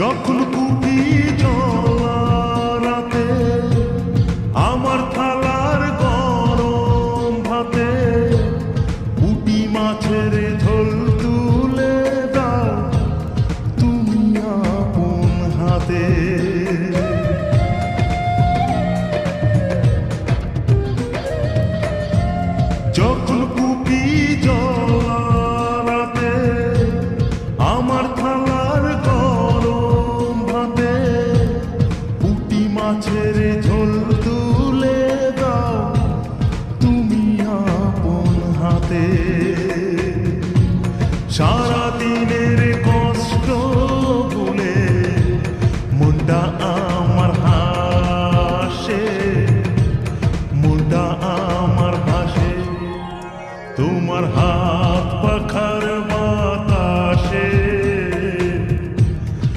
যখন কুটি রাতে আমার থালার গরম ভাতে পুটি মাছের ঝোল তুলে দাও তুমি আপন হাতে। যখন সারা দিনের কষ্ট ভুলে মনটা আমার হাসে মনটা আমার হাসে। তোমার হাত পাখার বা